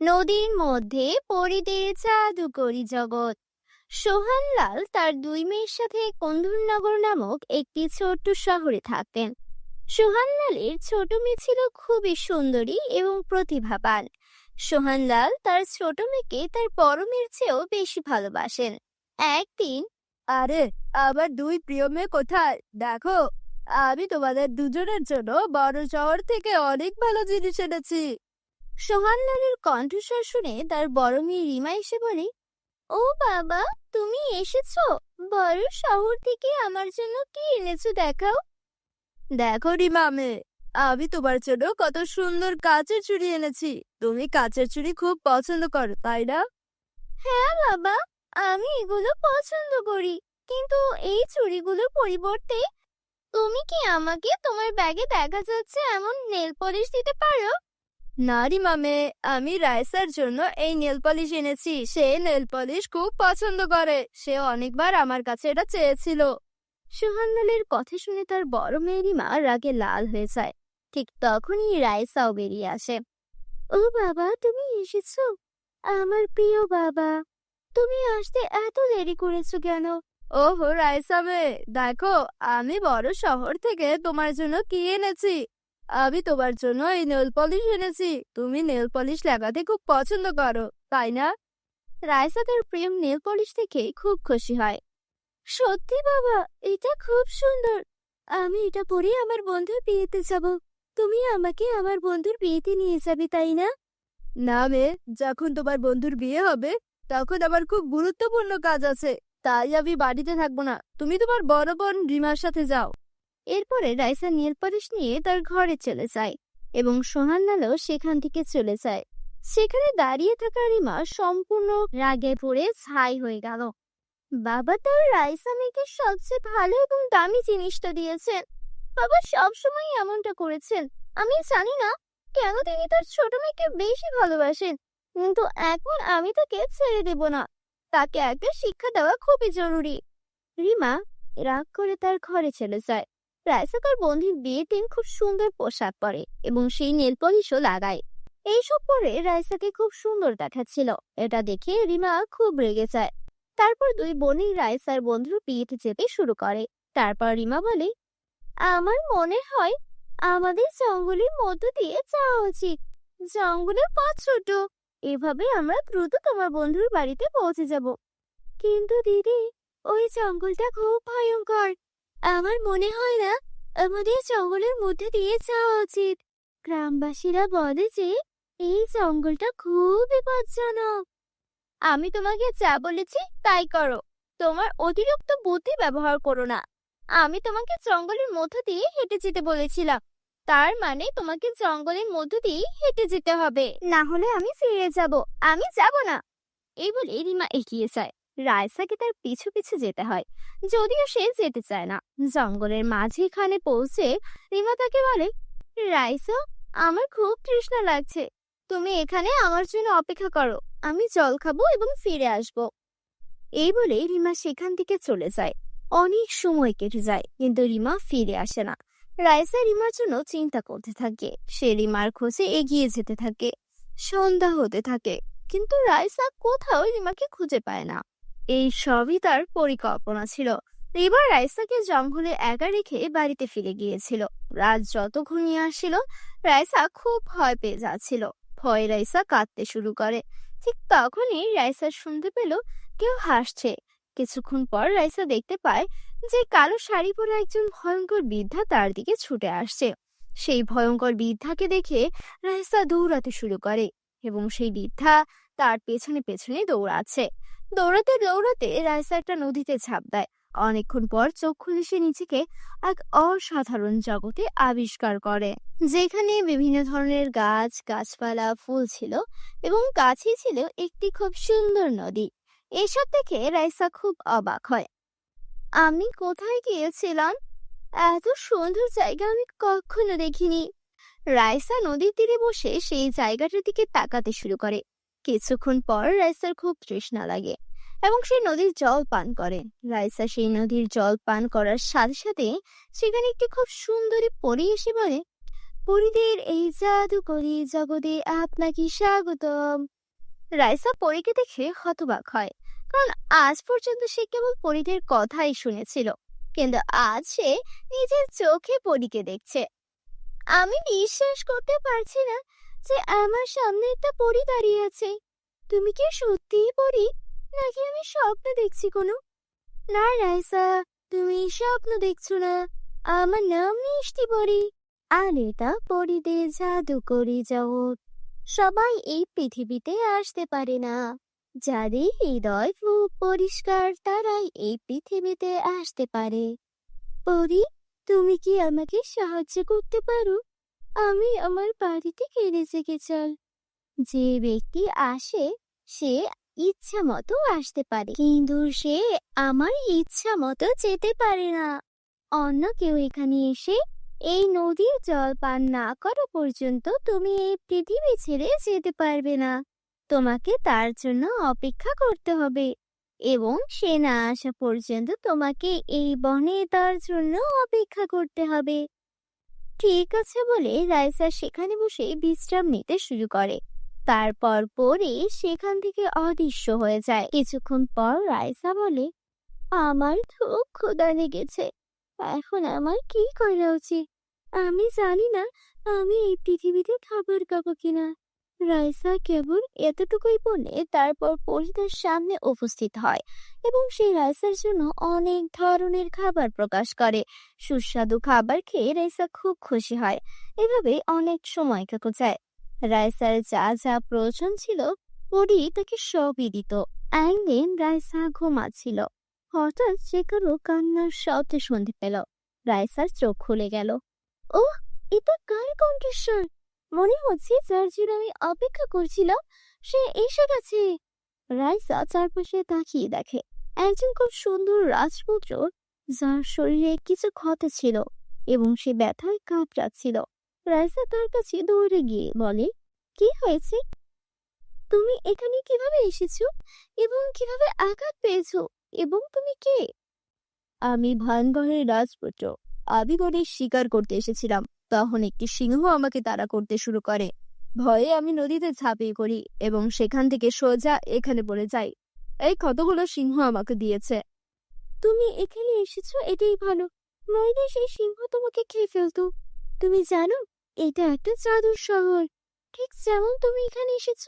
নদীর মধ্যে পরিদের জাদুকরি জগৎ। সোহানলাল তার দুই মেয়ের সাথে কন্দুরনগর নামক একটি ছোট্ট শহরে থাকতেন। সোহানলালের ছোট মেয়ে ছিল খুবই সুন্দরী এবং প্রতিভাবান। সোহানলাল তার ছোট মেয়েকে তার বড় মেয়ের চেয়েও বেশি ভালোবাসেন। একদিন, আরে আবার দুই প্রিয় মেয়ে কোথায়? দেখো, আমি তোমাদের দুজনের জন্য বড় শহর থেকে অনেক ভালো জিনিস এনেছি। সোহানলালের কণ্ঠস্বর শুনে তার বড় মেয়ে রিমা এসে বলে, ও বাবা, তুমি এসেছ? বড় শহর থেকে আমার জন্য কি এনেছো দেখাও? দেখো রিমা মেয়ে, আমি তোমার জন্য কত সুন্দর কাচের চুড়ি এনেছি। তুমি কাচের চুড়ি খুব পছন্দ করো, তাই না? হ্যাঁ বাবা, আমি এগুলো পছন্দ করি, কিন্তু এই চুড়িগুলোর পরিবর্তে তুমি কি আমাকে তোমার ব্যাগে দেখা যাচ্ছে এমন নেল পলিশ দিতে পারো? না মামে, আমি রাইসার জন্য এই নেল পলিশ এনেছি। সে নেল পলিশ খুব পছন্দ করে। সে অনেকবার আমার কাছে এটা চেয়েছিল। সোহানলালের কথা শুনে তার বড় মেয়ে মা রাগে লাল হয়ে যায়। ঠিক তখনই রাইসাও বেরিয়ে আসে। ও বাবা, তুমি এসেছ? আমার প্রিয় বাবা, তুমি আসতে এত দেরি করেছ কেন? ওহো, রাইসা মেয়ে দেখো, আমি বড় শহর থেকে তোমার জন্য কি এনেছি। আমি তোমার জন্য এই নেল পলিশ এনেছি। তুমি নেল পলিশ লাগাতে খুব পছন্দ করো, তাই না? রাইসা তার প্রেম নেল পলিশ দেখে খুব খুশি হয়। সত্যি বাবা, এটা খুব সুন্দর। আমি এটা পরে আমার বন্ধুর বিয়েতে যাব। তুমি আমাকে আমার বন্ধুর বিয়েতে নিয়ে যাবে, তাই না? না মেয়ে যখন তোমার বন্ধুর বিয়ে হবে, তখন আমার খুব গুরুত্বপূর্ণ কাজ আছে, তাই আমি বাড়িতে থাকব না। তুমি তোমার বড় বোন রিমার সাথে যাও। এরপরে রাইসা নীল পলিশ নিয়ে তার ঘরে চলে যায় এবং সোহানলালও সেখান থেকে চলে যায়। সেখানে দাঁড়িয়ে থাকা রিমা সম্পূর্ণ রাগে পড়ে ছাই হয়ে গেল। বাবা তার রাইসা মেয়েকে সবচেয়ে ভালো এবং দামি জিনিসটা দিয়েছেন। বাবা সবসময় এমনটা করেছেন। আমি জানি না কেন তিনি তার ছোট মেয়েকে বেশি ভালোবাসেন, কিন্তু এখন আমি তাকে ছেড়ে দেব না। তাকে একটা শিক্ষা দেওয়া খুবই জরুরি। রিমা রাগ করে তার ঘরে চলে যায়। রাইসা তার বন্ধুর দিন খুব সুন্দর পোশাক পরে এবং সেই নেল পলিশও লাগায়। এইসব পরে রাইসাকে খুব সুন্দর দেখাচ্ছিল। এটা দেখে রিমা খুব রেগে যায়। তারপর দুই বোনই রাইসার বন্ধুর বিয়েতে যেতে শুরু করে। তারপর রিমা বলে, আমার মনে হয় আমাদের জঙ্গলের মধ্য দিয়ে যাওয়া উচিত। জঙ্গলের পথ ছোট। এভাবে আমরা দ্রুত তোমার বন্ধুর বাড়িতে পৌঁছে যাব। কিন্তু দিদি, ওই জঙ্গলটা খুব ভয়ঙ্কর। আমার মনে হয় না আমাদের জঙ্গলের মধ্যে দিয়ে যাওয়া উচিত। গ্রামবাসীরা বলে যে এই জঙ্গলটা খুব বিপজ্জনক। আমি তোমাকে যা বলেছি তাই করো। তোমার অতিরিক্ত বুদ্ধি ব্যবহার করো না। আমি তোমাকে জঙ্গলের মধ্য দিয়ে হেঁটে যেতে বলেছিলাম। তার মানে তোমাকে জঙ্গলের মধ্য দিয়ে হেঁটে যেতে হবে। না হলে আমি ফিরে যাব। আমি যাব না। এই বলে রিমা এগিয়ে যায়। রায়সাকে তার পিছু পিছু যেতে হয়। যদিও সে যেতে চায় না। জঙ্গলের মাঝখানে পৌঁছে রিমা তাকে বলে রাইসা আমার খুব তৃষ্ণা লাগছে। তুমি এখানে আমার জন্য অপেক্ষা করো। আমি জল খাব এবং ফিরে আসব। এই বলে রিমা সেখান থেকে চলে যায়। অনেক সময় কেটে যায়, কিন্তু রিমা ফিরে আসে না। রাইসা রিমার জন্য চিন্তা করতে থাকে। সে রিমার খোঁজে এগিয়ে যেতে থাকে। সন্ধ্যা হতে থাকে, কিন্তু রাইসা কোথাও রিমাকে খুঁজে পায় না। এই সবই তার পরিকল্পনা ছিল। এবার রাইসাকে জঙ্গলে একা রেখে বাড়িতে ফিরে গিয়েছিল। রাত যত ঘুমিয়ে আসছিল রাইসা খুব ভয় পেয়ে যাচ্ছিল। ভয় রাইসা কাঁদতে শুরু করে। ঠিক তখনই রাইসা শুনতে পেল কেউ হাসছে। কিছুক্ষণ পর রাইসা দেখতে পায় যে কালো শাড়ি পরে একজন ভয়ঙ্কর বৃদ্ধা তার দিকে ছুটে আসছে। সেই ভয়ঙ্কর বৃদ্ধাকে দেখে রাইসা দৌড়াতে শুরু করে এবং সেই বৃদ্ধা তার পেছনে পেছনে দৌড়াচ্ছে। দৌড়াতে দৌড়াতে রাইসা একটা নদীতে ঝাঁপ দেয়। অনেকক্ষণ পর চোখ খুলে সে নিজেকে এক অসাধারণ জগতে আবিষ্কার করে, যেখানে বিভিন্ন ধরনের গাছ, গাছপালা, ফুল ছিল এবং কাছেই ছিল একটি খুব সুন্দর নদী। এসব দেখে রাইসা খুব অবাক হয়। আমি কোথায় গিয়েছিলাম? এত সুন্দর জায়গা আমি কখনো দেখিনি। রাইসা নদীর তীরে বসে সেই জায়গাটার দিকে তাকাতে শুরু করে। কিছুক্ষণ পর রাইসার খুব তৃষ্ণা লাগে এবং সে নদীর জল পান করে। রাইসা সেই নদীর জল পান করার সাথে সাথে সেখানে একটি খুব সুন্দরী পরী এসে বলে, পরিদের এই জাদুকরি জগতে আপনাকে স্বাগতম। রাইসা পরীকে দেখে হতবাক হয়, কারণ আজ পর্যন্ত সে কেবল পরীদের কথাই শুনেছিল, কিন্তু আজ সে নিজের চোখে পরীকে দেখছে। আমি বিশ্বাস করতে পারছি না যে আমার সামনে একটা পরী দাঁড়িয়ে আছে। তুমি কি সত্যিই পরী? নাকি আমি স্বপ্ন দেখছি কোনো? না রাইসা, তুমি স্বপ্ন দেখছ না। আমার নাম মিষ্টি পরী। আর এটা পরীদের জাদু করি জগৎ সবাই এই পৃথিবীতে আসতে পারে না। যাদের হৃদয় খুব পরিষ্কার, তারাই এই পৃথিবীতে আসতে পারে। পরি, তুমি কি আমাকে সাহায্য করতে পারো? আমি আমার বাড়িতে ফিরে যেতে চাই যে ব্যক্তি আসে, সে ইচ্ছা মতো আসতে পারে। কিন্তু সে আমার ইচ্ছা মতো যেতে পারে না। অন্য কেউ এখানে এসে এই নদীর জল পান না করা পর্যন্ত তুমি এই পৃথিবী ছেড়ে যেতে পারবে না। তোমাকে তার জন্য অপেক্ষা করতে হবে এবং সে না আসা পর্যন্ত তোমাকে এই বনে তার জন্য অপেক্ষা করতে হবে। ঠিক আছে বলে রাইসা সেখানে বসে বিশ্রাম নিতে শুরু করে। তারপর পরে সেখান থেকে অদৃশ্য হয়ে যায়। কিছুক্ষণ পর রাইসা বলে, আমার তো ক্ষুদা লেগেছে। এখন আমার কি করা উচিত? আমি জানি না আমি এই পৃথিবীতে খাবার খাব কিনা। রাইসা কেবল এতটুকুই বলে তারপর পরিতার সামনে উপস্থিত হয় এবং সেই রাইসার জন্য অনেক ধরনের খাবার প্রকাশ করে। সুস্বাদু খাবার খেয়ে রাইসা খুব খুশি হয়। এভাবে অনেক সময় কেটে যায়। রাইসার যা যা প্রয়োজন ছিল, পরি তাকে সবই দিত। একদিন রাইসা ঘুমাচ্ছিল। হঠাৎ সে কারও কান্নার শব্দ শুনতে পেল। রাইসার চোখ খুলে গেল। ও এটা কার কণ্ঠস্বর? মনে হচ্ছে যার জন্য আমি অপেক্ষা করছিলাম, সে এসে গেছে। রাইসা চারপাশে তাকিয়ে দেখে, একজন খুব সুন্দর রাজপুত্র যার শরীরে কিছু ক্ষত ছিল এবং সে ব্যথায় কাঁপড়াচ্ছিল। রাইসা তার কাছে দৌড়ে গিয়ে বলে, কি হয়েছে? তুমি এখানে কীভাবে এসেছ এবং কীভাবে আঘাত পেয়েছ এবং তুমি কে? আমি ভানগড়ের রাজপুত্র। গণের শিকার করতে এসেছিলাম। তখন একটি সিংহ আমাকে তাড়া করতে শুরু করে। ভয়ে আমি নদীতে ঝাঁপিয়ে করি এবং সেখান থেকে সোজা এখানে পড়ে যাই। এই ক্ষতগুলো সিংহ আমাকে দিয়েছে। তুমি এখানে এসেছ, এটাই ভালো। নইলে সেই সিংহ তোমাকে খেয়ে ফেলতো। তুমি জানো, এটা একটা জাদুর শহর। ঠিক যেমন তুমি এখানে এসেছ,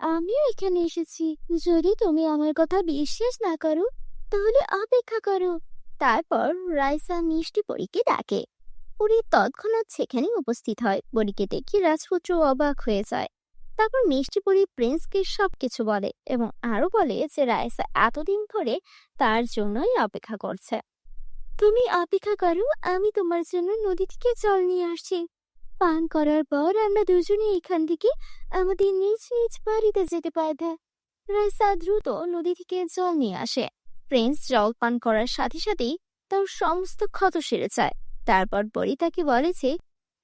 আমিও এখানে এসেছি। যদি তুমি আমার কথা বিশ্বাস না করো, তাহলে অপেক্ষা করো। তারপর রাইসা মিষ্টি পরীকে ডাকে। পরী তৎক্ষণাৎ সেখানে উপস্থিত হয়। পরীকে দেখে রাজপুত্র অবাক হয়ে যায়। তারপর মিষ্টি পরী প্রিন্সকে সবকিছু বলে এবং আরও বলে যে রায়সা এতদিন ধরে তার জন্যই অপেক্ষা করছে। তুমি অপেক্ষা করো, আমি তোমার জন্য নদী থেকে জল নিয়ে আসছি। পান করার পর আমরা দুজনে এখান থেকে আমাদের নিজ নিজ বাড়িতে যেতে পারবে। রাইসা দ্রুত নদী থেকে জল নিয়ে আসে। প্রিন্স জল পান করার সাথে সাথেই তার সমস্ত ক্ষত সেরে যায়। তারপর পরি তাকে বলে যে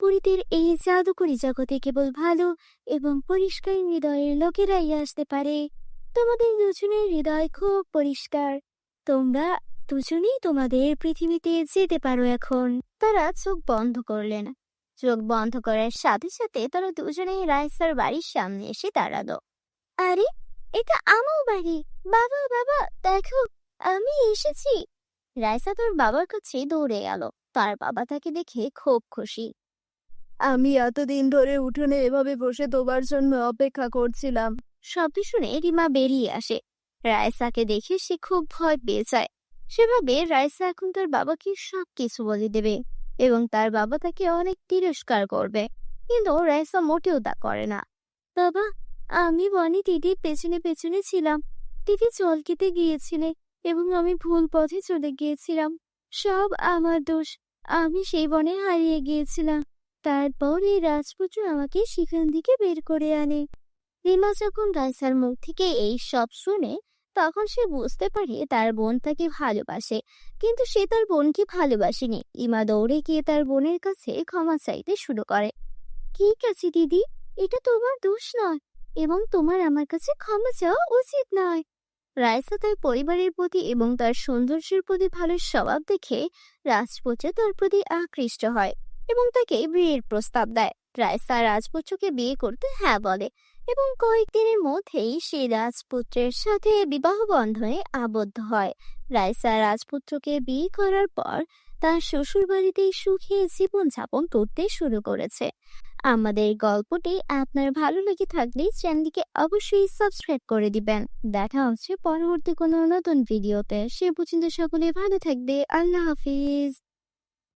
পরিদের এই জাদুকরি জগতে কেবল ভালো এবং পরিষ্কার হৃদয়ের লোকেরাই আসতে পারে। তোমাদের দুজনের হৃদয় খুব পরিষ্কার। তোমরা দুজনেই তোমাদের পৃথিবীতে যেতে পারো এখন। তারা চোখ বন্ধ করলেন। চোখ বন্ধ করার সাথে সাথে তারা দুজনেই রাইসার বাড়ির সামনে এসে দাঁড়াল। আরে, এটা আমার বাড়ি। বাবা বাবা, দেখো, আমি এসেছি। রাইসা তোর বাবার কাছে দৌড়ে গেল তার বাবা তাকে দেখে খুব খুশি। আমি এতদিন ধরে উঠোনে এভাবে বসে তোমার জন্য অপেক্ষা করছিলাম। শব্দ শুনে রিমা বেরিয়ে আসে। রাইসাকে দেখে সে খুব ভয় পেয়ে যায়। সেভাবে রাইসা এখন তার বাবাকে সব কিছু বলে দেবে এবং তার বাবা তাকে অনেক তিরস্কার করবে। কিন্তু রায়সা মোটেও তা করে না। বাবা আমি বনি দিদির পেছনে পেছনে ছিলাম। দিদি জল খেতে গিয়েছিলে এবং আমি ভুল পথে চলে গিয়েছিলাম। সব আমার দোষ। আমি সেই বনে হারিয়ে গিয়েছিলাম। তারপর এই রাজপুত্র আমাকে সেখান থেকে বের করে আনে। রিমা যখন রাইসার মুখ থেকে এই সব শুনে, তখন সে বুঝতে পারে তার বোন তাকে ভালোবাসে। কিন্তু সে তার বোনকে ভালোবাসেনি। ইমা দৌড়ে গিয়ে তার বোনের কাছে ক্ষমা চাইতে শুরু করে। ঠিক আছে দিদি, এটা তোমার দোষ নয় এবং তোমার আমার কাছে ক্ষমা চাওয়া উচিত নয়। রাইসা তার পরিবারের প্রতি এবং তার সৌন্দর্যের প্রতি ভালো স্বভাব দেখে রাজপুত্র তার প্রতি আকৃষ্ট হয় এবং তাকে বিয়ের প্রস্তাব দেয়। রায়সা রাজপুত্রকে বিয়ে করতে হ্যাঁ বলে এবং কয়েকদিনের মধ্যেই সে রাজপুত্রের সাথে বিবাহ বন্ধনে আবদ্ধ হয়। রায়সা রাজপুত্রকে বিয়ে করার পর তার শ্বশুর বাড়িতেই সুখে জীবনযাপন করতে শুরু করেছে। আমাদের গল্পটি আপনার ভালো লেগে থাকলে চ্যানেলটিকে অবশ্যই সাবস্ক্রাইব করে দিবেন। দেখা হচ্ছে পরবর্তী কোনো নতুন ভিডিওতে। সে পর্যন্ত সকলে ভালো থাকবে। আল্লাহ হাফিজ।